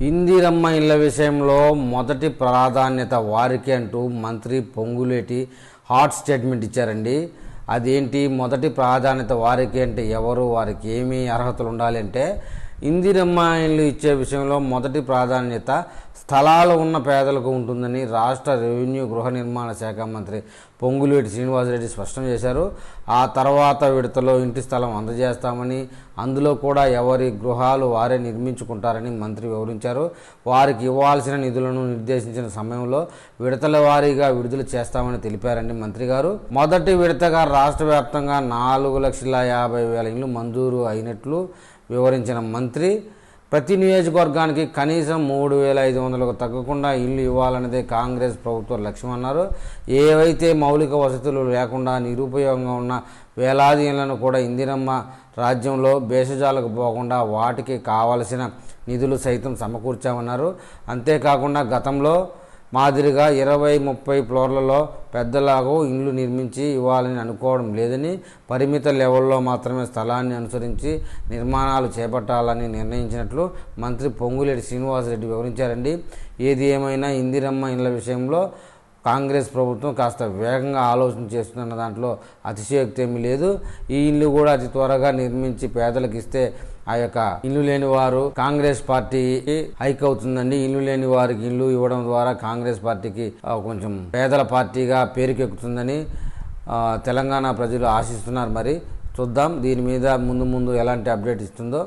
ఇందిరమ్మ ఇళ్ళ విషయంలో మొదటి ప్రాధాన్యత వారికి అంటూ మంత్రి పొంగులేటి హాట్ స్టేట్మెంట్ ఇచ్చారండి. అదేంటి? మొదటి ప్రాధాన్యత వారికి అంటే ఎవరు? వారికి ఏమి అర్హతలు ఉండాలి అంటే ఇందిరమ్మ ఇల్లు ఇచ్చే విషయంలో మొదటి ప్రాధాన్యత స్థలాలు ఉన్న పేదలకు ఉంటుందని రాష్ట్ర రెవెన్యూ గృహ నిర్మాణ శాఖ మంత్రి పొంగులేటి శ్రీనివాసరెడ్డి స్పష్టం చేశారు. ఆ తర్వాత విడతలో ఇంటి స్థలం అందజేస్తామని అందులో కూడా ఎవరి గృహాలు వారే నిర్మించుకుంటారని మంత్రి వివరించారు. వారికి ఇవ్వాల్సిన నిధులను నిర్దేశించిన సమయంలో విడతల వారీగా విడుదల చేస్తామని తెలిపారండి మంత్రి గారు. మొదటి విడతగా రాష్ట్ర వ్యాప్తంగా నాలుగు లక్షల యాభై వేల ఇళ్ళు మంజూరు అయినట్లు వివరించిన మంత్రి మంత్రి ప్రతి నియోజకవర్గానికి కనీసం మూడు వేల ఐదు వందలకు తగ్గకుండా ఇల్లు ఇవ్వాలన్నదే కాంగ్రెస్ ప్రభుత్వ లక్ష్యం అన్నారు. ఏవైతే మౌలిక వసతులు లేకుండా నిరుపయోగంగా ఉన్న వేలాది ఇళ్ళను కూడా ఇందిరమ్మ రాజ్యంలో భేషజాలకు పోకుండా వాటికి కావలసిన నిధులు సైతం సమకూర్చామన్నారు. అంతేకాకుండా గతంలో మాదిరిగా ఇరవై ముప్పై ఫ్లోర్లలో పెద్దలాగో ఇండ్లు నిర్మించి ఇవ్వాలని అనుకోవడం లేదని పరిమిత లెవెల్లో మాత్రమే స్థలాన్ని అనుసరించి నిర్మాణాలు చేపట్టాలని నిర్ణయించినట్లు మంత్రి పొంగులేటి శ్రీనివాసరెడ్డి వివరించారండి. ఏది ఏమైనా ఇందిరమ్మ ఇండ్ల విషయంలో కాంగ్రెస్ ప్రభుత్వం కాస్త వేగంగా ఆలోచన చేస్తున్న దాంట్లో అతిశయోక్తి ఏమీ లేదు. ఈ ఇల్లు కూడా అతి త్వరగా నిర్మించి పేదలకు ఇస్తే ఆ యొక్క ఇల్లు లేని వారు కాంగ్రెస్ పార్టీ హైక్ అవుతుందండి. ఇల్లు లేని వారికి ఇల్లు ఇవ్వడం ద్వారా కాంగ్రెస్ పార్టీకి కొంచెం పేదల పార్టీగా పేరుకెక్కుతుందని తెలంగాణ ప్రజలు ఆశిస్తున్నారు. మరి చూద్దాం దీని మీద ముందు ముందు ఎలాంటి అప్డేట్ ఇస్తుందో.